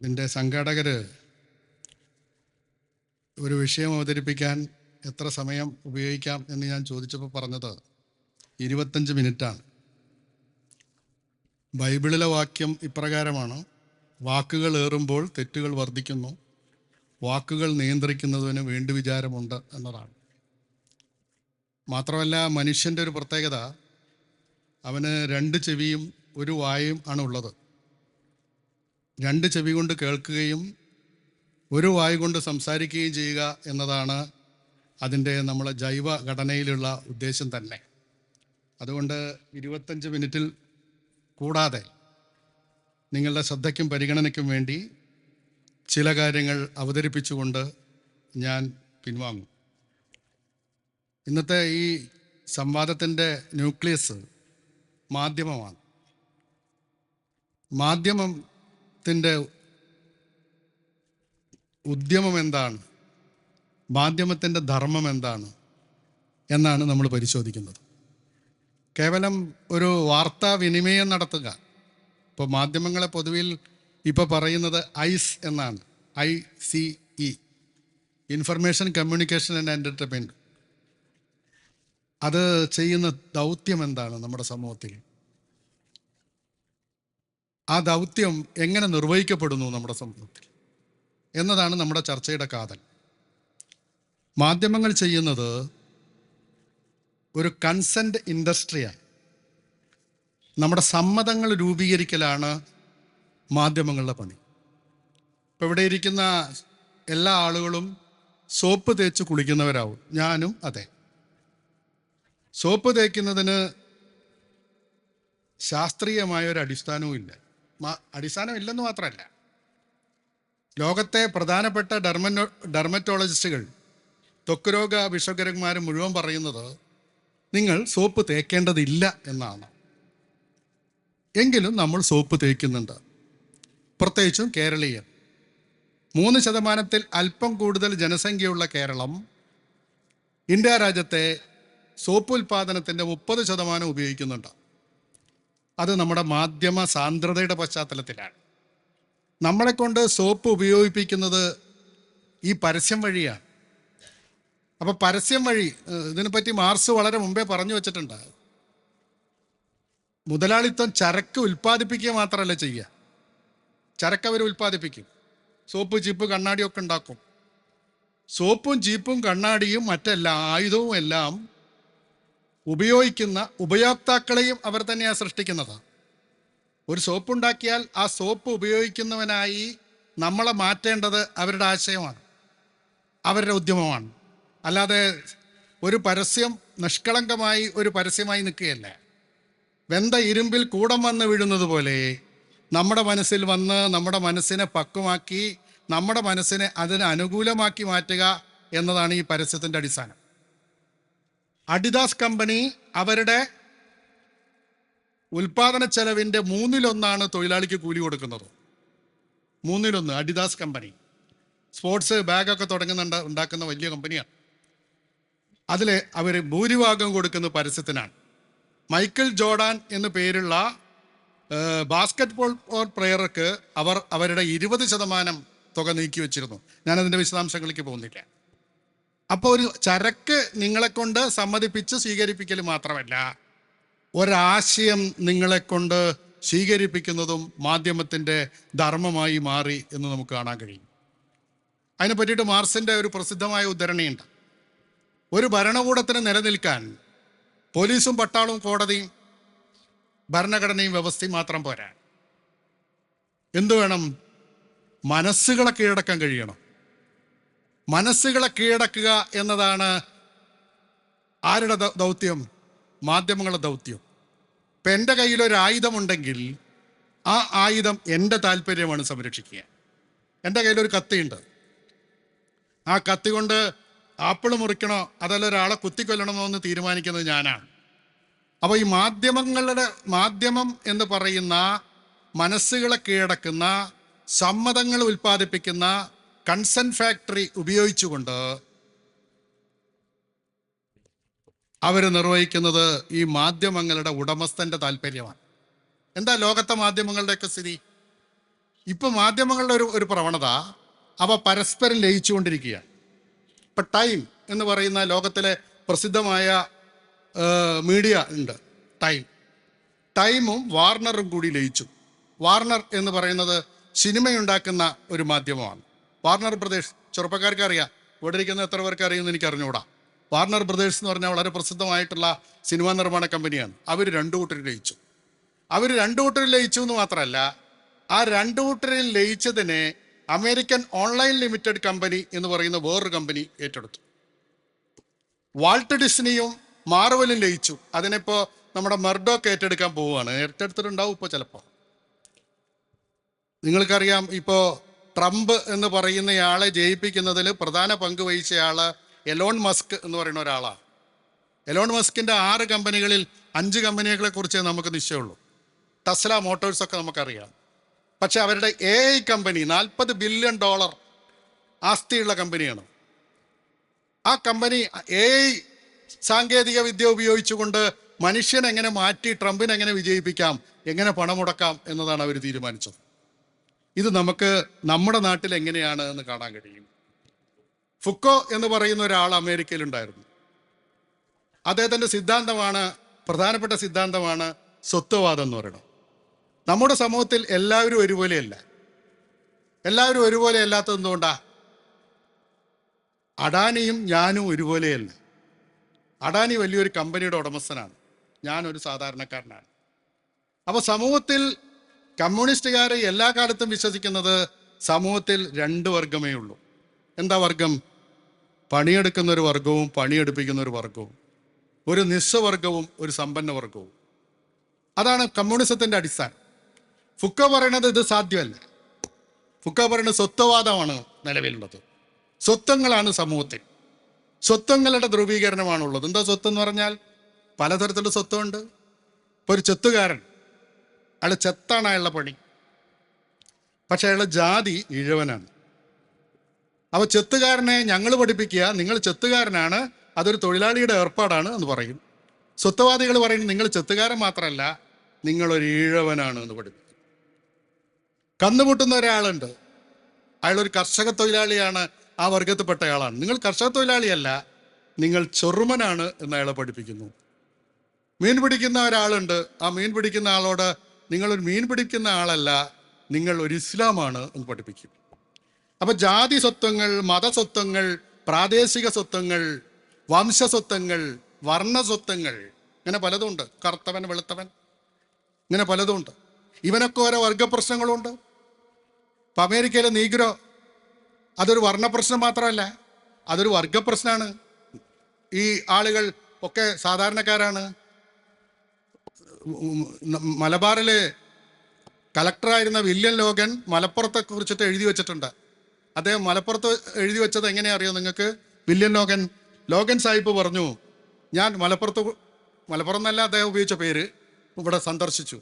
ഇതിന്റെ സംഘാടകർ ഒരു വിഷയം അവതരിപ്പിക്കാൻ എത്ര സമയം ഉപയോഗിക്കാം എന്ന് ഞാൻ ചോദിച്ചപ്പോൾ പറഞ്ഞത് ഇരുപത്തഞ്ച് മിനിറ്റാണ്. ബൈബിളിലെ വാക്യം ഇപ്രകാരമാണ്. വാക്കുകൾ ഏറുമ്പോൾ തെറ്റുകൾ വർദ്ധിക്കുന്നു. വാക്കുകൾ നിയന്ത്രിക്കുന്നതിന് വേണ്ടി വിചാരമുണ്ട് എന്നതാണ്. മാത്രമല്ല മനുഷ്യന്റെ ഒരു പ്രത്യേകത അവന് രണ്ട് ചെവിയും ഒരു വായും ആണ് ഉള്ളത്. രണ്ട് ചെവി കൊണ്ട് കേൾക്കുകയും ഒരു വായു കൊണ്ട് സംസാരിക്കുകയും ചെയ്യുക എന്നതാണ് അതിന്റെ നമ്മളെ ജൈവ ഘടനയിലുള്ള ഉദ്ദേശം തന്നെ. അതുകൊണ്ട് ഇരുപത്തഞ്ച് മിനിറ്റിൽ കൂടാതെ നിങ്ങളുടെ ശ്രദ്ധയ്ക്കും പരിഗണനയ്ക്കും വേണ്ടി ചില കാര്യങ്ങൾ അവതരിപ്പിച്ചുകൊണ്ട് ഞാൻ പിൻവാങ്ങും. ഇന്നത്തെ ഈ സംവാദത്തിന്റെ ന്യൂക്ലിയസ് മാധ്യമമാണ്. മാധ്യമത്തിന്റെ ഉദ്യമം എന്താണ്? മാധ്യമത്തിന്റെ ധർമ്മം എന്താണ്? എന്നാണ് നമ്മൾ പരിശോധിക്കുന്നത്. കേവലം ഒരു വാർത്താ വിനിമയം നടത്തുക. ഇപ്പോൾ മാധ്യമങ്ങളെ പൊതുവിൽ ഇപ്പോൾ പറയുന്നത് ഐസ് എന്നാണ്. I C E. Information communication and entertainment അത് ചെയ്യുന്ന ദൗത്യം എന്താണ് നമ്മുടെ സമൂഹത്തിൽ? ആ ദൗത്യം എങ്ങനെ നിർവഹിക്കപ്പെടുന്നു നമ്മുടെ സമൂഹത്തിൽ? എന്നതാണ് നമ്മുടെ ചർച്ചയുടെ കാതൽ. മാധ്യമങ്ങൾ ചെയ്യുന്നത് ഒരു കൺസെന്റ് ഇൻഡസ്ട്രിയാണ് നമ്മുടെ സമ്മതങ്ങൾ രൂപീകരിക്കലാണ് മാധ്യമങ്ങളുടെ പണി. ഇപ്പം ഇവിടെ ഇരിക്കുന്ന എല്ലാ ആളുകളും സോപ്പ് തേച്ച് കുളിക്കുന്നവരാവും. ഞാനും അതെ. സോപ്പ് തേക്കുന്നതിന് ശാസ്ത്രീയമായ ഒരു അടിസ്ഥാനവും ഇല്ല. മ- അടിസ്ഥാനം ഇല്ലെന്ന് മാത്രമല്ല ലോകത്തെ പ്രധാനപ്പെട്ട ഡെർമനോ ഡെർമറ്റോളജിസ്റ്റുകൾ ത്വക്ക് രോഗ വിഷകരന്മാർ മുഴുവൻ പറയുന്നത് നിങ്ങൾ സോപ്പ് തേക്കേണ്ടതില്ല എന്നാണ്. എങ്കിലും നമ്മൾ സോപ്പ് തേക്കുന്നുണ്ട്. പ്രത്യേകിച്ചും കേരളീയർ. മൂന്ന് ശതമാനത്തിൽ അല്പം കൂടുതൽ ജനസംഖ്യയുള്ള കേരളം ഇന്ത്യ രാജ്യത്തെ സോപ്പ് ഉൽപ്പാദനത്തിന്റെ മുപ്പത് ശതമാനം ഉപയോഗിക്കുന്നുണ്ട്. അത് നമ്മുടെ മാധ്യമ സാന്ദ്രതയുടെ പശ്ചാത്തലത്തിലാണ്. നമ്മളെ കൊണ്ട് സോപ്പ് ഉപയോഗിപ്പിക്കുന്നത് ഈ പരസ്യം വഴിയാണ്. അപ്പോൾ പരസ്യം വഴി ഇതിനെപ്പറ്റി മാർസ് വളരെ മുമ്പേ പറഞ്ഞു വച്ചിട്ടുണ്ട്. മുതലാളിത്തം ചരക്ക് ഉൽപ്പാദിപ്പിക്കുക മാത്രമല്ല ചെയ്യുക. ചരക്ക് അവർ ഉൽപ്പാദിപ്പിക്കും. സോപ്പ് ചീപ്പ് കണ്ണാടിയൊക്കെ ഉണ്ടാക്കും. സോപ്പും ചീപ്പും കണ്ണാടിയും മറ്റെല്ലാ ആയുധവും എല്ലാം ഉപയോഗിക്കുന്ന ഉപയോക്താക്കളെയും അവർ തന്നെയാണ് സൃഷ്ടിക്കുന്നത്. ഒരു സോപ്പ് ഉണ്ടാക്കിയാൽ ആ സോപ്പ് ഉപയോഗിക്കുന്നവനായി നമ്മളെ മാറ്റേണ്ടത് അവരുടെ ആശയമാണ്. അവരുടെ ഉദ്യമമാണ്. അല്ലാതെ ഒരു പരസ്യം നിഷ്കളങ്കമായി ഒരു പരസ്യമായി നിൽക്കുകയല്ല? വെന്ത ഇരുമ്പിൽ കൂടം വന്ന് വീഴുന്നത് പോലെ നമ്മുടെ മനസ്സിൽ വന്ന് നമ്മുടെ മനസ്സിനെ പക്വമാക്കി നമ്മുടെ മനസ്സിനെ അതിന് അനുകൂലമാക്കി മാറ്റുക എന്നതാണ് ഈ പരസ്യത്തിന്റെ അടിസ്ഥാനം. അഡിദാസ് കമ്പനി അവരുടെ ഉൽപാദന ചെലവിന്റെ മൂന്നിലൊന്നാണ് തൊഴിലാളിക്ക് കൂലി കൊടുക്കുന്നത്. മൂന്നിലൊന്ന് അഡിദാസ് കമ്പനി. സ്പോർട്സ് ബാഗൊക്കെ തുടങ്ങുന്നുണ്ട് ഉണ്ടാക്കുന്ന വലിയ കമ്പനിയാണ്. അതിൽ അവർ ഭൂരിഭാഗം കൊടുക്കുന്ന പരസ്യത്തിനാണ്. മൈക്കിൾ ജോർഡാൻ എന്നു പേരുള്ള ബാസ്കറ്റ് ബോൾ പ്ലെയർക്ക് അവർ അവരുടെ ഇരുപത് ശതമാനം തുക നീക്കി വെച്ചിരുന്നു. ഞാനതിന്റെ വിശദാംശങ്ങളിലേക്ക് പോകുന്നില്ല. അപ്പോൾ ഒരു ചരക്ക് നിങ്ങളെ കൊണ്ട് സമ്മതിപ്പിച്ച് സ്വീകരിപ്പിക്കൽ മാത്രമല്ല ഒരാശയം നിങ്ങളെ കൊണ്ട് സ്വീകരിപ്പിക്കുന്നതും മാധ്യമത്തിന്റെ ധർമ്മമായി മാറി എന്ന് നമുക്ക് കാണാൻ കഴിയും. അതിനെ പറ്റിയിട്ട് മാർസിന്റെ ഒരു പ്രസിദ്ധമായ ഉദ്ധരണിയുണ്ട്. ഒരു ഭരണകൂടത്തിന് നിലനിൽക്കാൻ പോലീസും പട്ടാളവും കോടതിയും ഭരണഘടനയും വ്യവസ്ഥയും മാത്രം പോരാ. എന്തു വേണം? മനസ്സുകളെ കീഴടക്കാൻ കഴിയണം. മനസ്സുകളെ കീഴടക്കുക എന്നതാണ് ആരുടെ ദൗത്യം? മാധ്യമങ്ങളുടെ ദൗത്യം. ഇപ്പം എന്റെ കയ്യിൽ ഒരു ആയുധമുണ്ടെങ്കിൽ ആ ആയുധം എന്റെ താല്പര്യമാണ് സംരക്ഷിക്കുക. എന്റെ കയ്യിലൊരു കത്തിയുണ്ട്. ആ കത്തി കൊണ്ട് ആപ്പിൾ മുറിക്കണോ അതല്ല ഒരാളെ കുത്തിക്കൊല്ലണമോ എന്ന് തീരുമാനിക്കുന്നത് ഞാനാണ്. അപ്പോൾ ഈ മാധ്യമങ്ങളുടെ മാധ്യമം എന്ന് പറയുന്ന മനസ്സുകളെ കീഴടക്കുന്ന സമ്മതങ്ങൾ ഉൽപ്പാദിപ്പിക്കുന്ന കൺസെന്റ് ഫാക്ടറി ഉപയോഗിച്ചുകൊണ്ട് അവർ നിർവഹിക്കുന്നത് ഈ മാധ്യമങ്ങളുടെ ഉടമസ്ഥന്റെ താല്പര്യമാണ്. എന്താ ലോകത്തെ മാധ്യമങ്ങളുടെയൊക്കെ സ്ഥിതി? ഇപ്പം മാധ്യമങ്ങളുടെ ഒരു ഒരു പ്രവണത അവ പരസ്പരം ലയിച്ചുകൊണ്ടിരിക്കുകയാണ്. ഇപ്പം ടൈം എന്ന് പറയുന്ന ലോകത്തിലെ പ്രസിദ്ധമായ മീഡിയ ഉണ്ട് ടൈം. ടൈമും വാർണറും കൂടി ലയിച്ചു. വാർണർ എന്ന് പറയുന്നത് സിനിമയുണ്ടാക്കുന്ന ഒരു മാധ്യമമാണ്. വാർണർ ബ്രദേഴ്സ് ചെറുപ്പക്കാർക്ക് അറിയാം ഇവിടെ ഇരിക്കുന്ന എത്ര പേർക്ക് അറിയുമെന്ന് എനിക്ക് അറിഞ്ഞുകൂടാ വാർണർ ബ്രദേഴ്സ് എന്ന് പറഞ്ഞാൽ വളരെ പ്രസിദ്ധമായിട്ടുള്ള സിനിമാ നിർമ്മാണ കമ്പനിയാണ്. അവർ രണ്ടു കൂട്ടരിൽ ലയിച്ചു. അവർ രണ്ടു കൂട്ടരിൽ ലയിച്ചു എന്ന് മാത്രമല്ല ആ രണ്ടു കൂട്ടരിൽ ലയിച്ചതിനെ അമേരിക്കൻ ഓൺലൈൻ ലിമിറ്റഡ് കമ്പനി എന്ന് പറയുന്ന വേറൊരു കമ്പനി ഏറ്റെടുത്തു. വാൾട്ട് ഡിസ്നിയും മാർവലും ലയിച്ചു. അതിനിപ്പോ നമ്മുടെ മെർഡോക്ക് ഏറ്റെടുക്കാൻ പോവുകയാണ്. ഏറ്റെടുത്തിട്ടുണ്ടാവും ഇപ്പോൾ ചിലപ്പോൾ നിങ്ങൾക്കറിയാം ഇപ്പോൾ ട്രംപ് എന്ന് പറയുന്നയാളെ ജയിപ്പിക്കുന്നതിൽ പ്രധാന പങ്ക് വഹിച്ചയാൾ എലോൺ മസ്ക് എന്ന് പറയുന്ന ഒരാളാണ്. എലോൺ മസ്കിന്റെ ആറ് കമ്പനികളിൽ അഞ്ച് കമ്പനികളെ കുറിച്ച് നമുക്ക് നിശ്ചയമുള്ളൂ. ടസ്ല മോട്ടോഴ്സ് ഒക്കെ നമുക്കറിയാം. പക്ഷെ അവരുടെ എ ഐ കമ്പനി നാൽപ്പത് ബില്യൺ ഡോളർ ആസ്തിയുള്ള കമ്പനിയാണ്. ആ കമ്പനി എ ഐ സാങ്കേതിക വിദ്യ ഉപയോഗിച്ചുകൊണ്ട് മനുഷ്യനെങ്ങനെ മാറ്റി ട്രംപിനെങ്ങനെ വിജയിപ്പിക്കാം എങ്ങനെ പണം മുടക്കാം എന്നതാണ് അവർ തീരുമാനിച്ചത്. ഇത് നമുക്ക് നമ്മുടെ നാട്ടിൽ എങ്ങനെയാണ് എന്ന് കാണാൻ കഴിയും. ഫുക്കോ എന്ന് പറയുന്ന ഒരാൾ അമേരിക്കയിലുണ്ടായിരുന്നു. അദ്ദേഹത്തിന്റെ സിദ്ധാന്തമാണ് പ്രധാനപ്പെട്ട സിദ്ധാന്തമാണ് സ്വത്വവാദം എന്ന് പറയുന്നത്. നമ്മുടെ സമൂഹത്തിൽ എല്ലാവരും ഒരുപോലെയല്ല. എല്ലാവരും ഒരുപോലെ അല്ലാത്തത് എന്തുകൊണ്ടാ? അഡാനിയും ഞാനും ഒരുപോലെയല്ല. അഡാനി വലിയൊരു കമ്പനിയുടെ ഉടമസ്ഥനാണ്. ഞാനൊരു സാധാരണക്കാരനാണ്. അപ്പോൾ സമൂഹത്തിൽ കമ്മ്യൂണിസ്റ്റുകാർ എല്ലാ കാലത്തും വിശ്വസിക്കുന്നത് സമൂഹത്തിൽ രണ്ട് വർഗമേ ഉള്ളൂ. എന്താ വർഗം പണിയെടുക്കുന്ന ഒരു വർഗവും പണിയെടുപ്പിക്കുന്ന ഒരു വർഗവും ഒരു നിസ്വവർഗവും ഒരു സമ്പന്ന വർഗവും അതാണ് കമ്മ്യൂണിസത്തിന്റെ അടിസ്ഥാനം. ഫുക്ക പറയണത് ഇത് സാധ്യമല്ല. ഫുക്ക പറയുന്നത് സ്വത്വവാദമാണ് നിലവിലുള്ളത്. സ്വത്വങ്ങളാണ് സമൂഹത്തിൽ. സ്വത്വങ്ങളുടെ ധ്രുവീകരണമാണുള്ളത്. എന്താ സ്വത്ത് എന്ന് പറഞ്ഞാൽ പലതരത്തിലുള്ള സ്വത്വമുണ്ട്. ഇപ്പോൾ ഒരു ചെത്തുകാരൻ അയാൾ ചെത്താണ് അയാളുടെ പണി. പക്ഷെ അയാളുടെ ജാതി ഇഴവനാണ്. അപ്പോൾ ചെത്തുകാരനെ ഞങ്ങൾ പഠിപ്പിക്കുക നിങ്ങൾ ചെത്തുകാരനാണ് അതൊരു തൊഴിലാളിയുടെ ഏർപ്പാടാണ് എന്ന് പറയും. സ്വത്തവാദികൾ പറയുന്നത് നിങ്ങൾ ചെത്തുകാരൻ മാത്രമല്ല നിങ്ങളൊരു ഈഴവനാണ് എന്ന് പഠിപ്പിക്കും. കന്നുമുട്ടുന്ന ഒരാളുണ്ട്. അയാളൊരു കർഷക തൊഴിലാളിയാണ് ആ വർഗത്തിൽപ്പെട്ട ആളാണ്. നിങ്ങൾ കർഷക തൊഴിലാളിയല്ല നിങ്ങൾ ചെറുമനാണ് എന്ന് അയാളെ പഠിപ്പിക്കുന്നു. മീൻ പിടിക്കുന്ന ഒരാളുണ്ട് ആ മീൻ പിടിക്കുന്ന ആളോട് നിങ്ങളൊരു മീൻ പിടിക്കുന്ന ആളല്ല നിങ്ങൾ ഒരു ഇസ്ലാമാണ് എന്ന് പഠിപ്പിക്കും. അപ്പൊ ജാതി സ്വത്വങ്ങൾ മതസ്വത്വങ്ങൾ പ്രാദേശിക സ്വത്വങ്ങൾ വംശസ്വത്വങ്ങൾ വർണസ്വത്വങ്ങൾ ഇങ്ങനെ പലതുണ്ട്. കറുത്തവൻ വെളുത്തവൻ ഇങ്ങനെ പലതുണ്ട്. ഇവനൊക്കെ ഓരോ വർഗപ്രശ്നങ്ങളുണ്ട് ഇപ്പം അമേരിക്കയിലെ നീഗ്രോ അതൊരു വർണപ്രശ്നം മാത്രമല്ല അതൊരു വർഗപ്രശ്നമാണ് ഈ ആളുകൾ ഒക്കെ സാധാരണക്കാരാണ്. മലബാറിലെ കലക്ടറായിരുന്ന വില്യം ലോകൻ മലപ്പുറത്തെ കുറിച്ചിട്ട് എഴുതി വെച്ചിട്ടുണ്ട്. അദ്ദേഹം മലപ്പുറത്ത് എഴുതി വെച്ചത് എങ്ങനെയാ അറിയോ നിങ്ങൾക്ക്? വില്യം ലോകൻ ലോകൻ സാഹിബ് പറഞ്ഞു ഞാൻ മലപ്പുറത്ത് മലപ്പുറം എന്നല്ല അദ്ദേഹം ഉപയോഗിച്ച പേര് ഇവിടെ സന്ദർശിച്ചു.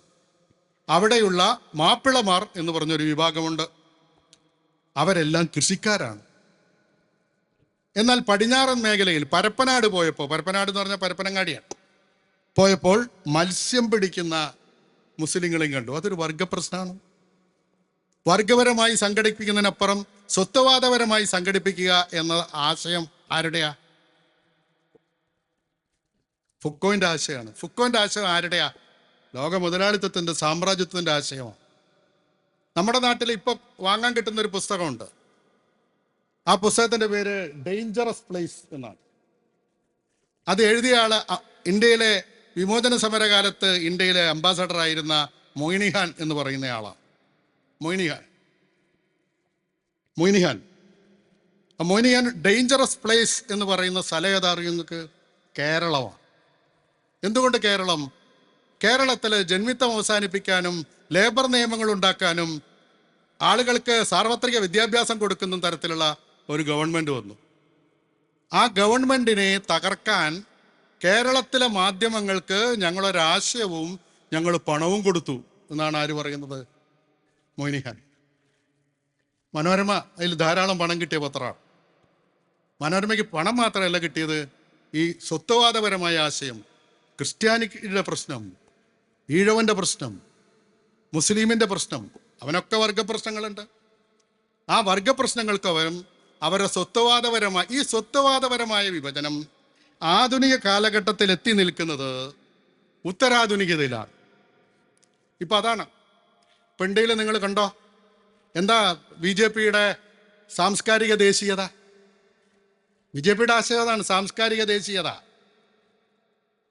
അവിടെയുള്ള മാപ്പിളമാർ എന്ന് പറഞ്ഞൊരു വിഭാഗമുണ്ട്. അവരെല്ലാം കൃഷിക്കാരാണ്. എന്നാൽ പടിഞ്ഞാറൻ മേഖലയിൽ പരപ്പനാട് പോയപ്പോൾ പരപ്പനാട് എന്ന് പറഞ്ഞാൽ പരപ്പനങ്ങാടിയാണ്. പോയപ്പോൾ മത്സ്യം പിടിക്കുന്ന മുസ്ലിങ്ങളെയും കണ്ടു. അതൊരു വർഗപ്രശ്നമാണ് വർഗപരമായി സംഘടിപ്പിക്കുന്നതിനപ്പുറം സ്വത്വവാദപരമായി സംഘടിപ്പിക്കുക എന്ന ആശയം ആരുടെയാ? ഫുക്കോന്റെ ആശയമാണ്. ഫുക്കോന്റെ ആശയം ആരുടെയാ? ലോക മുതലാളിത്തത്തിന്റെ സാമ്രാജ്യത്വത്തിന്റെ ആശയമാണ്. നമ്മുടെ നാട്ടിൽ ഇപ്പൊ വാങ്ങാൻ കിട്ടുന്ന ഒരു പുസ്തകമുണ്ട്. ആ പുസ്തകത്തിന്റെ പേര് ഡേഞ്ചറസ് പ്ലേസ് എന്നാണ്. അത് എഴുതിയ ആൾ ഇന്ത്യയിലെ വിമോചന സമരകാലത്ത് ഇന്ത്യയിലെ അംബാസഡർ ആയിരുന്ന മൊയ്നിഹാൻ എന്ന് പറയുന്നയാളാണ്. മൊയ്നിഹാൻ. മൊയ്നിഹാൻ. മൊയ്നിഹാൻ ഡേഞ്ചറസ് പ്ലേസ് എന്ന് പറയുന്ന സ്ഥലം ഏതാ നിങ്ങൾക്ക്? കേരളമാണ്. എന്തുകൊണ്ട് കേരളം? കേരളത്തിൽ ജന്മിത്തം അവസാനിപ്പിക്കാനും ലേബർ നിയമങ്ങൾ ഉണ്ടാക്കാനും ആളുകൾക്ക് സാർവത്രിക വിദ്യാഭ്യാസം കൊടുക്കുന്ന തരത്തിലുള്ള ഒരു ഗവൺമെന്റ് വന്നു. ആ ഗവൺമെന്റിനെ തകർക്കാൻ കേരളത്തിലെ മാധ്യമങ്ങൾക്ക് ഞങ്ങളൊരാശയവും ഞങ്ങൾ പണവും കൊടുത്തു എന്നാണ് ആര് പറയുന്നത്? മോയിനിഹാൻ മനോരമ അതിൽ ധാരാളം പണം കിട്ടിയ പത്രമാണ്. മനോരമയ്ക്ക് പണം മാത്രമല്ല കിട്ടിയത് ഈ സ്വത്വവാദപരമായ ആശയം ക്രിസ്ത്യാനിയുടെ പ്രശ്നം ഈഴവന്റെ പ്രശ്നം മുസ്ലിമിന്റെ പ്രശ്നം അവനൊക്കെ വർഗപ്രശ്നങ്ങളുണ്ട്. ആ വർഗപ്രശ്നങ്ങൾക്ക് അവരും അവരുടെ സ്വത്വവാദപരമായ ഈ സ്വത്വവാദപരമായ വിഭജനം ആധുനിക കാലഘട്ടത്തിൽ എത്തി നിൽക്കുന്നത് ഉത്തരാധുനികതയിലാണ്. ഇപ്പൊ അതാണ്. പെണ്ടയിൽ നിങ്ങൾ കണ്ടോ? എന്താ ബി ജെ പിയുടെ സാംസ്കാരിക ദേശീയത? ബി ജെ പിയുടെ ആശയം അതാണ് സാംസ്കാരിക ദേശീയത.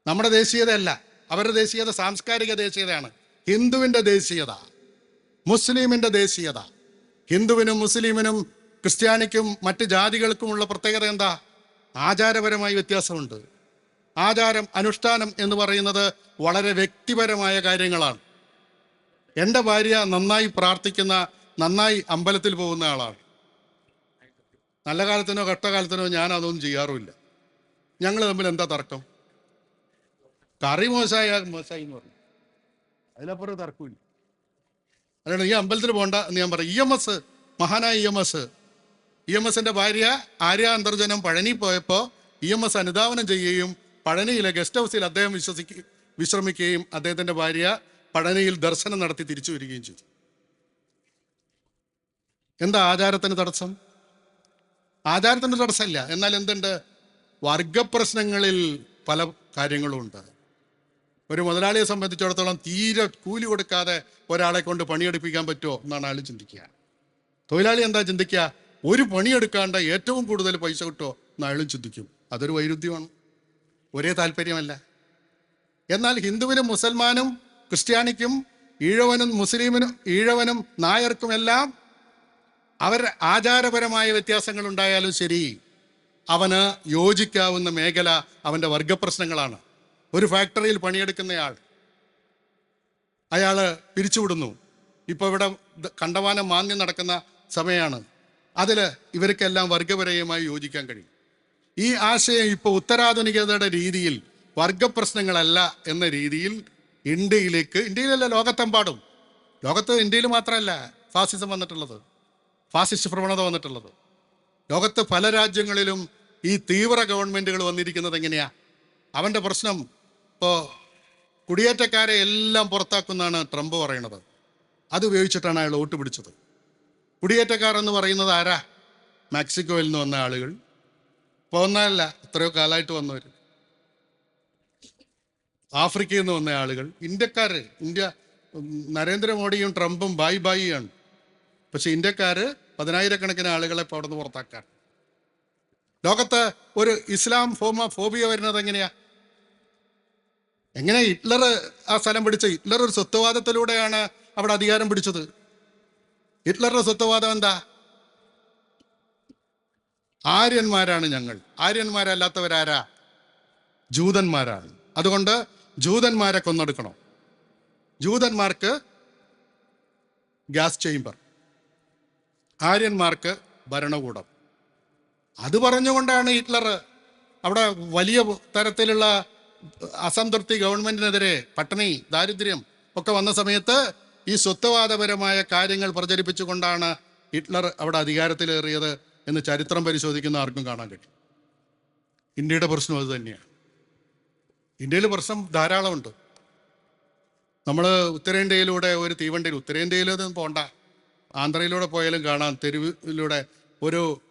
നമ്മുടെ ദേശീയതയല്ല അവരുടെ ദേശീയത സാംസ്കാരിക ദേശീയതയാണ്. ഹിന്ദുവിന്റെ ദേശീയത മുസ്ലിമിന്റെ ദേശീയത. ഹിന്ദുവിനും മുസ്ലിമിനും ക്രിസ്ത്യാനിക്കും മറ്റ് ജാതികൾക്കുമുള്ള പ്രത്യേകത എന്താ? ആചാരപരമായി വ്യത്യാസമുണ്ട്. ആചാരം അനുഷ്ഠാനം എന്ന് പറയുന്നത് വളരെ വ്യക്തിപരമായ കാര്യങ്ങളാണ്. എന്റെ ഭാര്യ നന്നായി പ്രാർത്ഥിക്കുന്ന നന്നായി അമ്പലത്തിൽ പോകുന്ന ആളാണ്. നല്ല കാലത്തിനോ കഷ്ടകാലത്തിനോ ഞാൻ അതൊന്നും ചെയ്യാറുമില്ല. ഞങ്ങൾ തമ്മിൽ എന്താ തർക്കം? കറി മോശമായ മോശമായി എന്ന് പറഞ്ഞു. അതിലപ്പുറം തർക്കമില്ല അതാണ് ഈ അമ്പലത്തിൽ പോകണ്ട എന്ന് ഞാൻ പറയും. ഇ എം എസ് മഹാനായ E M S E M എസിന്റെ ഭാര്യ ആര്യ അന്തർജനം പഴനി പോയപ്പോൾ ഇ എം എസ് അനുധാവനം ചെയ്യുകയും പഴനിയിലെ ഗസ്റ്റ് ഹൗസിൽ അദ്ദേഹം വിശ്വസിക്കുക വിശ്രമിക്കുകയും അദ്ദേഹത്തിന്റെ ഭാര്യ പഴനിയിൽ ദർശനം നടത്തി തിരിച്ചു വരികയും ചെയ്തു. എന്താ ആചാരത്തിന് തടസ്സം? ആചാരത്തിന് തടസ്സമില്ല എന്നാൽ എന്തുണ്ട്? വർഗപ്രശ്നങ്ങളിൽ പല കാര്യങ്ങളും ഉണ്ട്. ഒരു മുതലാളിയെ സംബന്ധിച്ചിടത്തോളം തീരെ കൂലി കൊടുക്കാതെ ഒരാളെ കൊണ്ട് പണിയെടുപ്പിക്കാൻ പറ്റുമോ എന്നാണ് ആൾ ചിന്തിക്കുക. തൊഴിലാളി എന്താ ചിന്തിക്കുക? ഒരു പണിയെടുക്കാണ്ട് ഏറ്റവും കൂടുതൽ പൈസ കിട്ടുമോ എന്ന് അയാളും ചിന്തിക്കും. അതൊരു വൈരുദ്ധ്യമാണ്. ഒരേ താല്പര്യമല്ല. എന്നാൽ ഹിന്ദുവിനും മുസൽമാനും ക്രിസ്ത്യാനിക്കും ഈഴവനും മുസ്ലിമിനും ഈഴവനും നായർക്കുമെല്ലാം അവർ ആചാരപരമായ വ്യത്യാസങ്ങൾ ഉണ്ടായാലും ശരി അവന് യോജിക്കാവുന്ന മേഖല അവന്റെ വർഗപ്രശ്നങ്ങളാണ്. ഒരു ഫാക്ടറിയിൽ പണിയെടുക്കുന്നയാൾ അയാൾ പിരിച്ചുവിടുന്നു. ഇപ്പോൾ ഇവിടെ കണ്ടവാനം മാന്യം നടക്കുന്ന സമയമാണ് അതിൽ ഇവർക്കെല്ലാം വർഗപരയുമായി യോജിക്കാൻ കഴിയും. ഈ ആശയം ഇപ്പോൾ ഉത്തരാധുനികതയുടെ രീതിയിൽ വർഗപ്രശ്നങ്ങളല്ല എന്ന രീതിയിൽ ഇന്ത്യയിലേക്ക് ഇന്ത്യയിലല്ല ലോകത്തെമ്പാടും. ലോകത്ത് ഇന്ത്യയിൽ മാത്രമല്ല ഫാസിസം വന്നിട്ടുള്ളത് ഫാസിസ്റ്റ് പ്രവണത വന്നിട്ടുള്ളത്. ലോകത്ത് പല രാജ്യങ്ങളിലും ഈ തീവ്ര ഗവൺമെന്റുകൾ വന്നിരിക്കുന്നത് എങ്ങനെയാ? അവന്റെ പ്രശ്നം ഇപ്പോൾ കുടിയേറ്റക്കാരെ എല്ലാം പുറത്താക്കുന്നതാണ് ട്രംപ് പറയുന്നത്. അത് ഉപയോഗിച്ചിട്ടാണ് അയാൾ വോട്ട് പിടിച്ചത്. കുടിയേറ്റക്കാർ എന്ന് പറയുന്നത് ആരാ? മെക്സിക്കോയിൽ നിന്ന് വന്ന ആളുകൾ. ഇപ്പോൾ വന്നതല്ല എത്രയോ കാലമായിട്ട് വന്നവർ ആഫ്രിക്കയിൽ നിന്ന് വന്ന ആളുകൾ. ഇന്ത്യക്കാർ ഇന്ത്യ നരേന്ദ്രമോദിയും ട്രംപും ബൈ ബായിയാണ്. പക്ഷെ ഇന്ത്യക്കാർ പതിനായിരക്കണക്കിന് ആളുകളെ ഇപ്പോൾ അവിടെ നിന്ന് പുറത്താക്കാൻ ലോകത്ത് ഒരു ഇസ്ലാം ഫോമ ഫോബിയ വരുന്നത് എങ്ങനെയാ? എങ്ങനെ ഹിറ്റ്ലർ ആ സ്ഥലം പിടിച്ച ഹിറ്റ്ലർ ഒരു സ്വത്വവാദത്തിലൂടെയാണ് അവിടെ അധികാരം പിടിച്ചത്. ഹിറ്റ്ലറുടെ സ്വത്വവാദം എന്താ? ആര്യന്മാരാണ് ഞങ്ങൾ. ആര്യന്മാരല്ലാത്തവരാരാ? ജൂതന്മാരാണ്. അതുകൊണ്ട് ജൂതന്മാരെ കൊന്നെടുക്കണം. ജൂതന്മാർക്ക് ഗ്യാസ് ചേംബർ. ആര്യന്മാർക്ക് ഭരണകൂടം. അത് പറഞ്ഞുകൊണ്ടാണ് ഹിറ്റ്ലർ അവിടെ വലിയ തരത്തിലുള്ള അസംതൃപ്തി ഗവൺമെന്റിനെതിരെ പട്ടിണി ദാരിദ്ര്യം ഒക്കെ വന്ന സമയത്ത് ഈ സ്വത്വവാദപരമായ കാര്യങ്ങൾ പ്രചരിപ്പിച്ചുകൊണ്ടാണ് ഹിറ്റ്ലർ അവിടെ അധികാരത്തിലേറിയത് എന്ന് ചരിത്രം പരിശോധിക്കുന്ന ആർക്കും കാണാൻ കഴിയും. ഇന്ത്യയുടെ പ്രശ്നം അത് തന്നെയാണ്. ഇന്ത്യയിൽ പ്രശ്നം ധാരാളമുണ്ട്. നമ്മൾ ഉത്തരേന്ത്യയിലൂടെ ഒരു തീവണ്ടിയിൽ ഉത്തരേന്ത്യയിലൊന്നും പോണ്ട. ആന്ധ്രയിലൂടെ പോയാലും കാണാം. തെരുവിലൂടെ ഒരു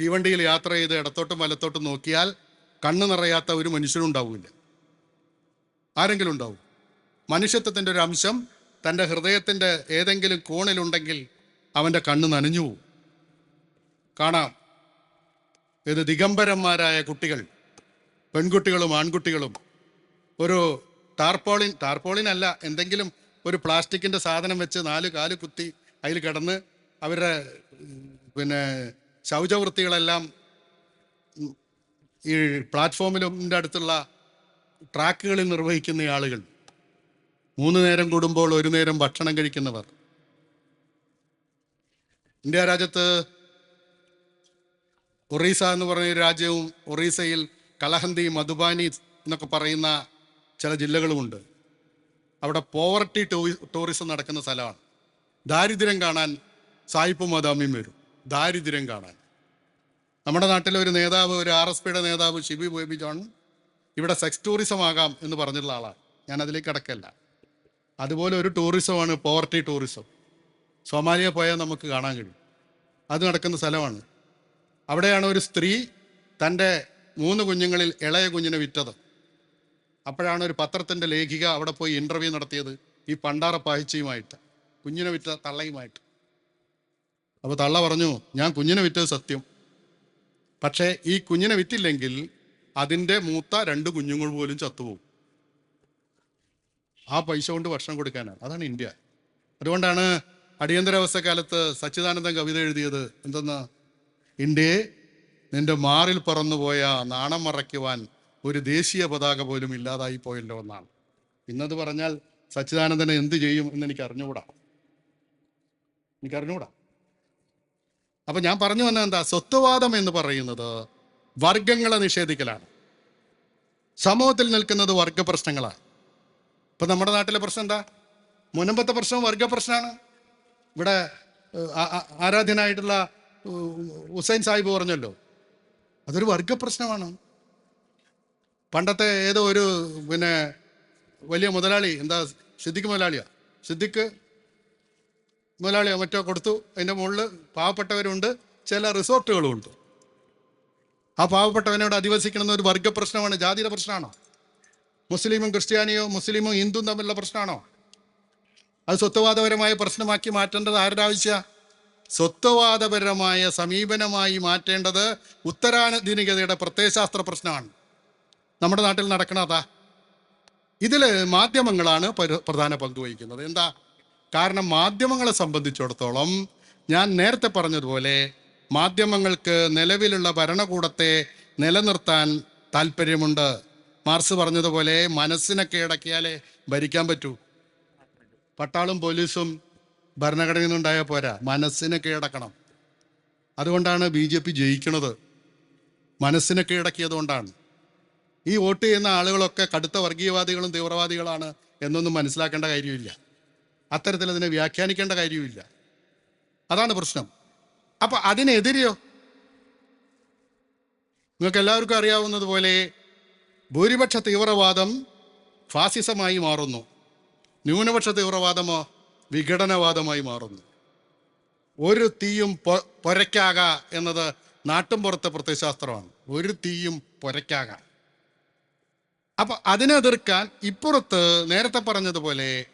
തീവണ്ടിയിൽ യാത്ര ചെയ്ത് ഇടത്തോട്ടും വലത്തോട്ടും നോക്കിയാൽ കണ്ണ് നിറയാത്ത ഒരു മനുഷ്യനും ഉണ്ടാവില്ല. ആരെങ്കിലും ഉണ്ടാവും. മനുഷ്യത്വത്തിന്റെ ഒരു അംശം തന്റെ ഹൃദയത്തിന്റെ ഏതെങ്കിലും കോണിലുണ്ടെങ്കിൽ അവന്റെ കണ്ണ് നനഞ്ഞു കാണാം. ഇത് ദിഗംബരന്മാരായ കുട്ടികൾ പെൺകുട്ടികളും ആൺകുട്ടികളും ഒരു ടാർപോളിൻ ടാർപോളിനല്ല എന്തെങ്കിലും ഒരു പ്ലാസ്റ്റിക്കിന്റെ സാധനം വെച്ച് നാല് കാൽ കുത്തി അതിൽ കിടന്ന് അവരുടെ പിന്നെ ശൗചവൃത്തികളെല്ലാം ഈ പ്ലാറ്റ്ഫോമിലിന്റെ അടുത്തുള്ള ട്രാക്കുകളിൽ നിർവഹിക്കുന്ന ആളുകൾ. മൂന്ന് നേരം കൂടുമ്പോൾ ഒരു നേരം ഭക്ഷണം കഴിക്കുന്നവർ. ഇന്ത്യ രാജ്യത്ത് ഒറീസ എന്ന് ഒരു രാജ്യവും ഒറീസയിൽ കലഹന്തി മധുബാനി എന്നൊക്കെ പറയുന്ന ചില ജില്ലകളുമുണ്ട്. അവിടെ പോവർട്ടി ടൂറിസം നടക്കുന്ന സ്ഥലമാണ്. ദാരിദ്ര്യം കാണാൻ സായിപ്പും മദാമിയും വരും. ദാരിദ്ര്യം കാണാൻ. നമ്മുടെ നാട്ടിലെ ഒരു നേതാവ് ഒരു ആർ എസ് പിയുടെ നേതാവ് ഷിബി ബേബി ജോൺ ഇവിടെ സെക്സ് ടൂറിസം ആകാം എന്ന് പറഞ്ഞിട്ടുള്ള ആളാണ്. ഞാൻ അതിലേക്ക് കിടക്കല്ല അതുപോലെ ഒരു ടൂറിസമാണ് പോവർട്ടി ടൂറിസം. സോമാലിയ പോയാൽ നമുക്ക് കാണാൻ കഴിയും. അത് നടക്കുന്ന സ്ഥലമാണ്. അവിടെയാണ് ഒരു സ്ത്രീ തന്റെ മൂന്ന് കുഞ്ഞുങ്ങളിൽ ഇളയ കുഞ്ഞിനെ വിറ്റത്. അപ്പോഴാണ് ഒരു പത്രത്തിന്റെ ലേഖിക അവിടെ പോയി ഇന്റർവ്യൂ നടത്തിയത് ഈ പണ്ടാറ പാഹിച്ചയുമായിട്ട് കുഞ്ഞിനെ വിറ്റ തള്ളയുമായിട്ട്. അപ്പോൾ തള്ള പറഞ്ഞു ഞാൻ കുഞ്ഞിനെ വിറ്റത് സത്യം. പക്ഷേ ഈ കുഞ്ഞിനെ വിറ്റില്ലെങ്കിൽ അതിന്റെ മൂത്ത രണ്ട് കുഞ്ഞുങ്ങൾ പോലും ചത്തുപോകും. ആ പൈസ കൊണ്ട് ഭക്ഷണം കൊടുക്കാനാണ്. അതാണ് ഇന്ത്യ. അതുകൊണ്ടാണ് അടിയന്തരാവസ്ഥ കാലത്ത് സച്ചിദാനന്ദൻ കവിത എഴുതിയത് എന്തെന്ന്? ഇന്ത്യയെ നിന്റെ മാറിൽ പറന്നുപോയ നാണം മറയ്ക്കുവാൻ ഒരു ദേശീയ പതാക പോലും ഇല്ലാതായി പോയല്ലോ എന്നാണ്. ഇന്നത് പറഞ്ഞാൽ സച്ചിദാനന്ദനെ എന്ത് ചെയ്യും എന്ന് എനിക്ക് അറിഞ്ഞുകൂടാ എനിക്ക് അറിഞ്ഞുകൂടാ അപ്പൊ ഞാൻ പറഞ്ഞു വന്ന എന്താ? സ്വത്വവാദം എന്ന് പറയുന്നത് വർഗങ്ങളെ നിഷേധിക്കലാണ്. സമൂഹത്തിൽ നിൽക്കുന്നത് വർഗ പ്രശ്നങ്ങളാണ് ഇപ്പൊ നമ്മുടെ നാട്ടിലെ പ്രശ്നം എന്താ? മുനമ്പത്തെ പ്രശ്നം വർഗ പ്രശ്നമാണ് ഇവിടെ ആരാധ്യനായിട്ടുള്ള ഹുസൈൻ സാഹിബ് പറഞ്ഞല്ലോ. അതൊരു വർഗ പ്രശ്നമാണ്. പണ്ടത്തെ ഏതോ ഒരു പിന്നെ വലിയ മുതലാളി എന്താ സിദ്ദിഖ് മുതലാളിയാ? സിദ്ദിഖ് മുതലാളിയോ മറ്റോ കൊടുത്തു അതിന്റെ മുകളിൽ പാവപ്പെട്ടവരുണ്ട് ചില റിസോർട്ടുകളും ഉണ്ട് ആ പാവപ്പെട്ടവനോട് അധിവസിക്കണമെന്ന ഒരു വർഗ പ്രശ്നമാണ് ജാതിയുടെ പ്രശ്നമാണോ? മുസ്ലിമും ക്രിസ്ത്യാനിയോ മുസ്ലിമും ഹിന്ദു തമ്മിലുള്ള പ്രശ്നമാണോ? അത് സ്വത്വവാദപരമായ പ്രശ്നമാക്കി മാറ്റേണ്ടത് ആരുടെ ആവശ്യ? സ്വത്വവാദപരമായ സമീപനമായി മാറ്റേണ്ടത് ഉത്തരാധുനികതയുടെ പ്രത്യയശാസ്ത്ര പ്രശ്നമാണ്. നമ്മുടെ നാട്ടിൽ നടക്കണതാ ഇതിൽ മാധ്യമങ്ങളാണ് പ്രധാന പങ്ക് വഹിക്കുന്നത്. എന്താ? കാരണം മാധ്യമങ്ങളെ സംബന്ധിച്ചിടത്തോളം ഞാൻ നേരത്തെ പറഞ്ഞതുപോലെ മാധ്യമങ്ങൾക്ക് നിലവിലുള്ള ഭരണകൂടത്തെ നിലനിർത്താൻ താല്പര്യമുണ്ട്. മാർസ് പറഞ്ഞതുപോലെ മനസ്സിനെ കീഴടക്കിയാലേ ഭരിക്കാൻ പറ്റൂ. പട്ടാളും പോലീസും ഭരണഘടനയിൽ നിന്നുണ്ടായാൽ പോരാ. മനസ്സിനെ കീഴടക്കണം. അതുകൊണ്ടാണ് ബി ജെ പി ജയിക്കുന്നത്. മനസ്സിനെ കീഴടക്കിയത് കൊണ്ടാണ്. ഈ വോട്ട് ചെയ്യുന്ന ആളുകളൊക്കെ കടുത്ത വർഗീയവാദികളും തീവ്രവാദികളാണ് എന്നൊന്നും മനസ്സിലാക്കേണ്ട കാര്യമില്ല. അത്തരത്തിൽ അതിനെ വ്യാഖ്യാനിക്കേണ്ട കാര്യമില്ല. അതാണ് പ്രശ്നം. അപ്പൊ അതിനെതിരെയോ? നിങ്ങൾക്ക് എല്ലാവർക്കും അറിയാവുന്നത് പോലെ ഭൂരിപക്ഷ തീവ്രവാദം ഫാസിസമായി മാറുന്നു. ന്യൂനപക്ഷ തീവ്രവാദമോ വിഘടനവാദമായി മാറുന്നു. ഒരു തീയും പൊരയ്ക്കാക എന്നത് നാട്ടും പുറത്തെ പ്രത്യയശാസ്ത്രമാണ്. ഒരു തീയും പൊരയ്ക്കാക. അപ്പൊ അതിനെ എതിർക്കാൻ ഇപ്പുറത്ത് നേരത്തെ പറഞ്ഞതുപോലെ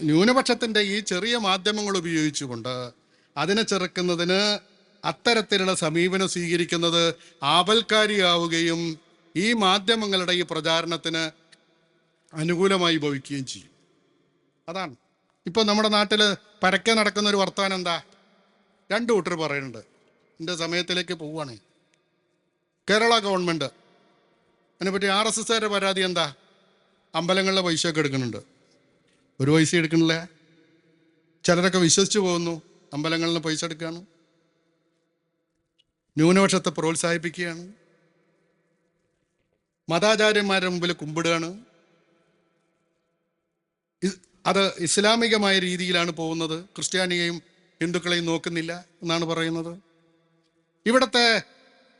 ന്യൂനപക്ഷത്തിന്റെ ഈ ചെറിയ മാധ്യമങ്ങൾ ഉപയോഗിച്ചുകൊണ്ട് അതിനെ ചെറുക്കുന്നതിന് അത്തരത്തിലുള്ള സമീപനം സ്വീകരിക്കുന്നത് ആപൽക്കാരിയാവുകയും ഈ മാധ്യമങ്ങളുടെ ഈ പ്രചാരണത്തിന് അനുകൂലമായി ഭവിക്കുകയും ചെയ്യും. അതാണ്. ഇപ്പോൾ നമ്മുടെ നാട്ടിൽ പരക്കെ നടക്കുന്ന ഒരു വർത്തമാനം എന്താ? രണ്ട് കൂട്ടർ പറയുന്നുണ്ട് എന്റെ സമയത്തിലേക്ക് പോവുകയാണ് കേരള ഗവൺമെന്റ് അതിനെപ്പറ്റി ആർ എസ് എസ്സുകാരുടെ പരാതി എന്താ? അമ്പലങ്ങളിലെ പൈസയൊക്കെ എടുക്കുന്നുണ്ട്. ഒരു പൈസ എടുക്കണില്ല ചിലരൊക്കെ വിശ്വസിച്ച് പോകുന്നു അമ്പലങ്ങളിൽ പൈസ എടുക്കുകയാണ് ന്യൂനപക്ഷത്തെ പ്രോത്സാഹിപ്പിക്കുകയാണ്. മതാചാര്യന്മാരുടെ മുമ്പിൽ കുമ്പിടുകയാണ്. അത് ഇസ്ലാമികമായ രീതിയിലാണ് പോകുന്നത്. ക്രിസ്ത്യാനിയെയും ഹിന്ദുക്കളെയും നോക്കുന്നില്ല എന്നാണ് പറയുന്നത്. ഇവിടുത്തെ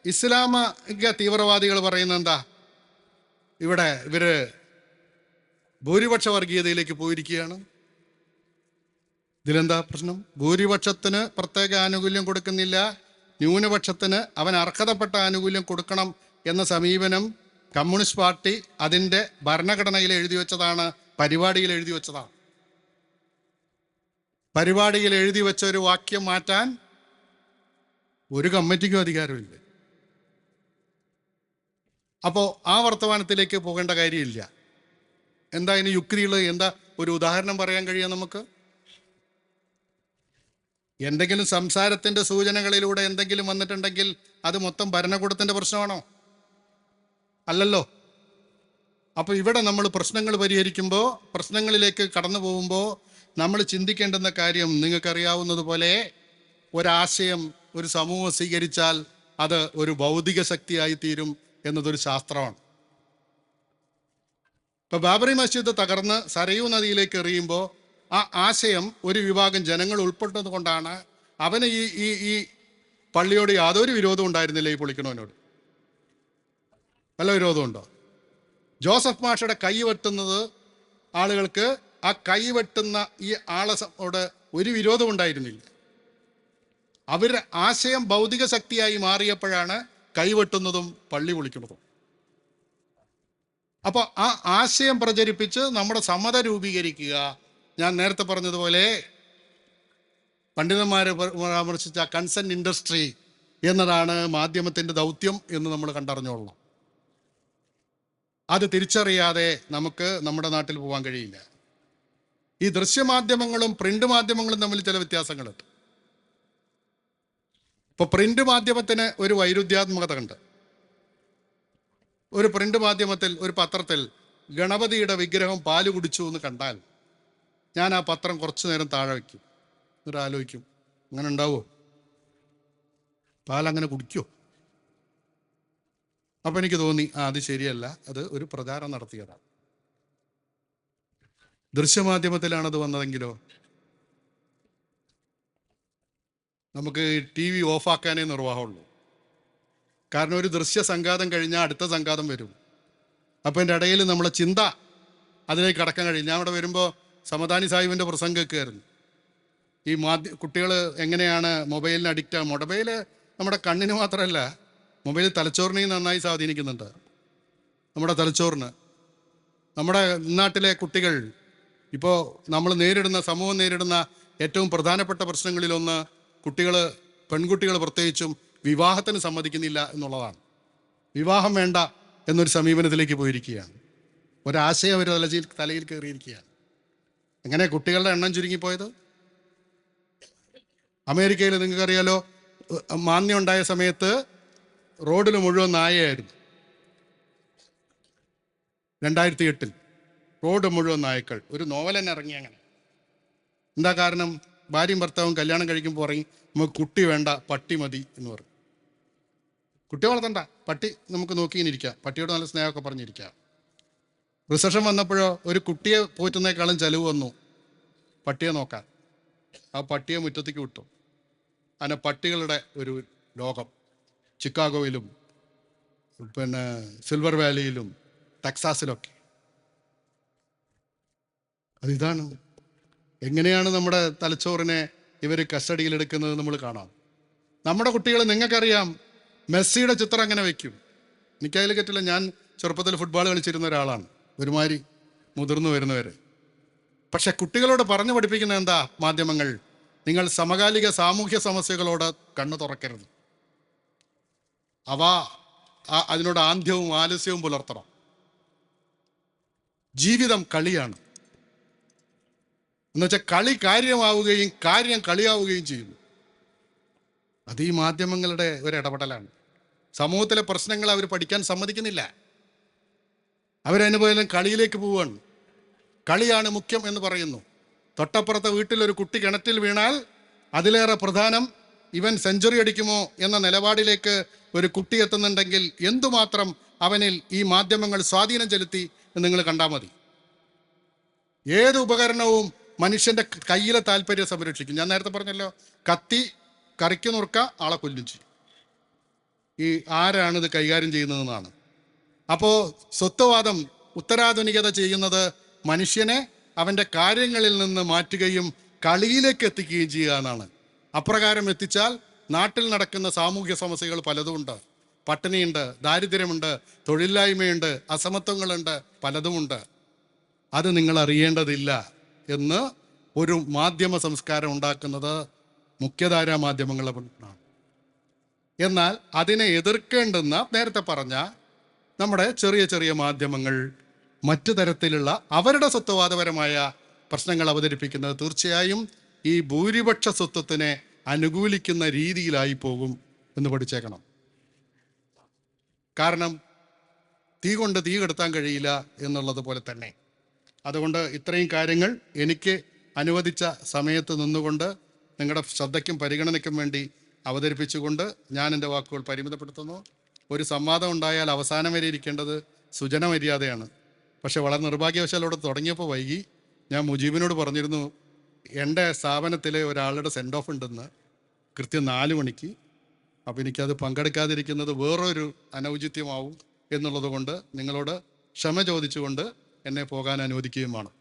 ഇസ്ലാമിക തീവ്രവാദികൾ പറയുന്നത് എന്താ? ഇവിടെ ഇവർ ഭൂരിപക്ഷ വർഗീയതയിലേക്ക് പോയിരിക്കുകയാണ്. ഇതിലെന്താ പ്രശ്നം? ഭൂരിപക്ഷത്തിന് പ്രത്യേക ആനുകൂല്യം കൊടുക്കുന്നില്ല. ന്യൂനപക്ഷത്തിന് അവൻ അർഹതപ്പെട്ട ആനുകൂല്യം കൊടുക്കണം എന്ന സമീപനം കമ്മ്യൂണിസ്റ്റ് പാർട്ടി അതിന്റെ ഭരണഘടനയിൽ എഴുതി വെച്ചതാണ് പരിപാടിയിൽ എഴുതി വെച്ചതാണ്. പരിപാടിയിൽ എഴുതി വെച്ച ഒരു വാക്യം മാറ്റാൻ ഒരു കമ്മിറ്റിക്കും അധികാരമില്ല. അപ്പോൾ ആ വർത്തമാനത്തിലേക്ക് പോകേണ്ട കാര്യമില്ല. എന്താ ഇനി യുക്തിയുള്ളത്? എന്താ ഒരു ഉദാഹരണം പറയാൻ കഴിയാം നമുക്ക്? എന്തെങ്കിലും സംസാരത്തിന്റെ സൂചനകളിലൂടെ എന്തെങ്കിലും വന്നിട്ടുണ്ടെങ്കിൽ അത് മൊത്തം ഭരണകൂടത്തിന്റെ പ്രശ്നമാണോ? അല്ലല്ലോ. അപ്പോൾ ഇവിടെ നമ്മൾ പ്രശ്നങ്ങൾ പരിഹരിക്കുമ്പോൾ പ്രശ്നങ്ങളിലേക്ക് കടന്നു പോകുമ്പോൾ നമ്മൾ ചിന്തിക്കേണ്ടുന്ന കാര്യം നിങ്ങൾക്കറിയാവുന്നതുപോലെ ഒരാശയം ഒരു സമൂഹം സ്വീകരിച്ചാൽ അത് ഒരു ഭൗതിക ശക്തിയായി തീരും എന്നതൊരു ശാസ്ത്രമാണ്. ഇപ്പൊ ബാബറി മസ്ജിദ് തകർന്ന് സരയൂ നദിയിലേക്ക് എറിയുമ്പോൾ ആ ആശയം ഒരു വിഭാഗം ജനങ്ങൾ ഉൾപ്പെട്ടത് കൊണ്ടാണ് അവന് ഈ ഈ ഈ പള്ളിയോട് യാതൊരു വിരോധവും ഉണ്ടായിരുന്നില്ല ഈ പൊളിക്കണവനോട്. വല്ല വിരോധമുണ്ടോ ജോസഫ് മാഷയുടെ കൈ വെട്ടുന്നത് ആളുകൾക്ക് ആ കൈ വെട്ടുന്ന ഈ ആളോട് ഒരു വിരോധം ഉണ്ടായിരുന്നില്ല. അവരുടെ ആശയം ഭൗതിക ശക്തിയായി മാറിയപ്പോഴാണ് കൈവെട്ടുന്നതും പള്ളി പൊളിക്കുന്നതും. അപ്പോൾ ആ ആശയം പ്രചരിപ്പിച്ച് നമ്മുടെ സമ്മത രൂപീകരിക്കുക ഞാൻ നേരത്തെ പറഞ്ഞതുപോലെ പണ്ഡിതന്മാർ പരാമർശിച്ച കൺസെന്റ് ഇൻഡസ്ട്രി എന്നതാണ് മാധ്യമത്തിന്റെ ദൗത്യം എന്ന് നമ്മൾ കണ്ടറിഞ്ഞോളണം. അത് തിരിച്ചറിയാതെ നമുക്ക് നമ്മുടെ നാട്ടിൽ പോകാൻ കഴിയില്ല. ഈ ദൃശ്യമാധ്യമങ്ങളും പ്രിന്റ് മാധ്യമങ്ങളും തമ്മിൽ ചില വ്യത്യാസങ്ങളുണ്ട്. ഇപ്പൊ പ്രിന്റ് മാധ്യമത്തിന് ഒരു വൈരുദ്ധ്യാത്മകത ഉണ്ട് ഒരു പ്രിന്റ് മാധ്യമത്തിൽ ഒരു പത്രത്തിൽ ഗണപതിയുടെ വിഗ്രഹം പാൽ കുടിച്ചു എന്ന് കണ്ടാൽ ഞാൻ ആ പത്രം കുറച്ചു നേരം താഴെ വയ്ക്കും എന്നിട്ട് ആലോചിക്കും അങ്ങനെ ഉണ്ടാവുമോ പാലങ്ങനെ കുടിക്കുമോ അപ്പൊ എനിക്ക് തോന്നി ആ അത് ശരിയല്ല. അത് ഒരു പ്രചാരം നടത്തിയതാണ്. ദൃശ്യമാധ്യമത്തിലാണത് വന്നതെങ്കിലോ? നമുക്ക് ടി വി ഓഫാക്കാനേ നിർവാഹമുള്ളൂ. കാരണം ഒരു ദൃശ്യ സംഘാതം കഴിഞ്ഞാൽ അടുത്ത സംഘാതം വരും. അപ്പോൾ എന്റെ ഇടയിൽ നമ്മളെ ചിന്ത അതിലേക്ക് കടക്കാൻ കഴിയും ഞാൻ അവിടെ വരുമ്പോൾ സമദാനി സാഹിബിന്റെ പ്രസംഗം കേൾക്കുമായിരുന്നു ഈ മാധ്യ കുട്ടികൾ എങ്ങനെയാണ് മൊബൈലിന് അഡിക്റ്റ് ആ? മൊബൈൽ നമ്മുടെ കണ്ണിന് മാത്രമല്ല മൊബൈൽ തലച്ചോറിനെയും നന്നായി സ്വാധീനിക്കുന്നുണ്ട്. നമ്മുടെ തലച്ചോറിന്. നമ്മുടെ നാട്ടിലെ കുട്ടികൾ ഇപ്പോൾ നമ്മൾ നേരിടുന്ന സമൂഹം നേരിടുന്ന ഏറ്റവും പ്രധാനപ്പെട്ട പ്രശ്നങ്ങളിലൊന്ന് കുട്ടികൾ പെൺകുട്ടികൾ പ്രത്യേകിച്ചും വിവാഹത്തിന് സമ്മതിക്കുന്നില്ല എന്നുള്ളതാണ്. വിവാഹം വേണ്ട എന്നൊരു സമീപനത്തിലേക്ക് പോയിരിക്കുകയാണ്. ഒരാശയം അവർ തലയിൽ തലയിൽ കയറിയിരിക്കുകയാണ്. എങ്ങനെ കുട്ടികളുടെ എണ്ണം ചുരുങ്ങിപ്പോയത്? അമേരിക്കയിൽ നിങ്ങൾക്കറിയാലോ മാന്യം ഉണ്ടായ സമയത്ത് റോഡിൽ മുഴുവൻ നായയായിരുന്നു. രണ്ടായിരത്തി എട്ടിൽ റോഡ് മുഴുവൻ നായ്ക്കൾ. ഒരു നോവൽ തന്നെ ഇറങ്ങി അങ്ങനെ. എന്താ കാരണം? ഭാര്യയും ഭർത്താവും കല്യാണം കഴിക്കുമ്പോൾ ഇറങ്ങി നമുക്ക് കുട്ടി വേണ്ട പട്ടി മതി എന്ന് പറഞ്ഞു കുട്ടി വളർത്തണ്ട. പട്ടി നമുക്ക് നോക്കി ഇങ്ങനെ ഇരിക്കാം. പട്ടിയോട് നല്ല സ്നേഹമൊക്കെ പറഞ്ഞിരിക്കാം. റിസപ്ഷൻ വന്നപ്പോഴോ ഒരു കുട്ടിയെ പോറ്റുന്നേക്കാളും ചെലവ് വന്നു. പട്ടിയെ നോക്കാൻ. ആ പട്ടിയെ മുറ്റത്തേക്ക് വിട്ടു. അങ്ങനെ പട്ടികളുടെ ഒരു ലോകം. ചിക്കാഗോയിലും പിന്നെ സിൽവർ വാലിയിലും ടെക്സാസിലൊക്കെ. അതിതാണ്. എങ്ങനെയാണ് നമ്മുടെ തലച്ചോറിനെ ഇവർ കസ്റ്റഡിയിൽ എടുക്കുന്നത് നമ്മൾ കാണാം. നമ്മുടെ കുട്ടികൾ നിങ്ങൾക്കറിയാം മെസ്സിയുടെ ചിത്രം അങ്ങനെ വയ്ക്കും എനിക്കതിൽ കറ്റില്ല ഞാൻ ചെറുപ്പത്തിൽ ഫുട്ബോൾ കളിച്ചിരുന്ന ഒരാളാണ്. ഒരുമാതിരി മുതിർന്നു വരുന്നവരെ. പക്ഷെ കുട്ടികളോട് പറഞ്ഞു പഠിപ്പിക്കുന്ന എന്താ മാധ്യമങ്ങൾ? നിങ്ങൾ സമകാലിക സാമൂഹ്യ സമസ്യകളോട് കണ്ണു തുറക്കരുത്. അവ അതിനോട് ആന്ധ്യവും ആലസ്യവും പുലർത്തണം. ജീവിതം കളിയാണ്. എന്നുവെച്ചാൽ കളി കാര്യമാവുകയും കാര്യം കളിയാവുകയും ചെയ്യുന്നു. അത് ഈ മാധ്യമങ്ങളുടെ ഒരു ഇടപെടലാണ്. സമൂഹത്തിലെ പ്രശ്നങ്ങൾ അവർ പഠിക്കാൻ സമ്മതിക്കുന്നില്ല. അവരനുഭവം കളിയിലേക്ക് പോവുകയാണ്. കളിയാണ് മുഖ്യം എന്ന് പറയുന്നു. തൊട്ടപ്പുറത്തെ വീട്ടിലൊരു കുട്ടി കിണറ്റിൽ വീണാൽ അതിലേറെ പ്രധാനം ഇവൻ സെഞ്ചുറി അടിക്കുമോ എന്ന നിലപാടിലേക്ക് ഒരു കുട്ടി എത്തുന്നുണ്ടെങ്കിൽ എന്തുമാത്രം അവനിൽ ഈ മാധ്യമങ്ങൾ സ്വാധീനം ചെലുത്തി എന്ന് നിങ്ങൾ കണ്ടാൽ മതി. ഏത് ഉപകരണവും മനുഷ്യന്റെ കയ്യിലെ താല്പര്യം സംരക്ഷിക്കും. ഞാൻ നേരത്തെ പറഞ്ഞല്ലോ കത്തി കറിക്ക് നുറുക്ക ആളെ കൊല്ലും ചെയ്യും. ഈ ആരാണ് ഇത് കൈകാര്യം ചെയ്യുന്നതെന്നാണ്. അപ്പോൾ സ്വത്വവാദം ഉത്തരാധുനികത ചെയ്യുന്നത് മനുഷ്യനെ അവന്റെ കാര്യങ്ങളിൽ നിന്ന് മാറ്റുകയും കളിയിലേക്ക് എത്തിക്കുകയും ചെയ്യുക എന്നാണ്. അപ്രകാരം എത്തിച്ചാൽ നാട്ടിൽ നടക്കുന്ന സാമൂഹ്യ സമസ്യകൾ പലതുമുണ്ട് പട്ടിണിയുണ്ട് ദാരിദ്ര്യമുണ്ട് തൊഴിലില്ലായ്മയുണ്ട് അസമത്വങ്ങളുണ്ട് പലതുമുണ്ട് അത് നിങ്ങൾ അറിയേണ്ടതില്ല എന്ന് ഒരു മാധ്യമ സംസ്കാരം ഉണ്ടാക്കുന്നത് മുഖ്യധാരാ മാധ്യമങ്ങളെ എന്നാൽ അതിനെ എതിർക്കേണ്ടെന്ന് നേരത്തെ പറഞ്ഞ നമ്മുടെ ചെറിയ ചെറിയ മാധ്യമങ്ങൾ മറ്റു തരത്തിലുള്ള അവരുടെ സ്വത്വവാദപരമായ പ്രശ്നങ്ങൾ അവതരിപ്പിക്കുന്നത് തീർച്ചയായും ഈ ഭൂരിപക്ഷ സ്വത്വത്തിനെ അനുകൂലിക്കുന്ന രീതിയിലായി പോകും എന്ന് പഠിച്ചേക്കണം. കാരണം തീ കൊണ്ട് തീ കെടുത്താൻ കഴിയില്ല എന്നുള്ളത് പോലെ തന്നെ. അതുകൊണ്ട് ഇത്രയും കാര്യങ്ങൾ എനിക്ക് അനുവദിച്ച സമയത്ത് നിന്നുകൊണ്ട് നിങ്ങളുടെ ശ്രദ്ധയ്ക്കും പരിഗണനയ്ക്കും വേണ്ടി അവതരിപ്പിച്ചുകൊണ്ട് ഞാൻ എന്റെ വാക്കുകൾ പരിമിതപ്പെടുത്തുന്നു. ഒരു സംവാദം ഉണ്ടായാൽ അവസാനം വരെ ഇരിക്കേണ്ടത് സുജന മര്യാദയാണ്. പക്ഷെ വളരെ നിർഭാഗ്യവശാൽ അവിടെ തുടങ്ങിയപ്പോൾ വൈകി. ഞാൻ മുജീബിനോട് പറഞ്ഞിരുന്നു എന്റെ സ്ഥാപനത്തിലെ ഒരാളുടെ സെൻഡ് ഓഫ് ഉണ്ടെന്ന്. കൃത്യം നാല് മണിക്ക്. അപ്പോൾ എനിക്കത് പങ്കെടുക്കാതിരിക്കുന്നത് വേറൊരു അനൗചിത്യമാവും എന്നുള്ളത് കൊണ്ട് നിങ്ങളോട് ക്ഷമ ചോദിച്ചുകൊണ്ട് എന്നെ പോകാൻ അനുവദിക്കുകയും വേണം.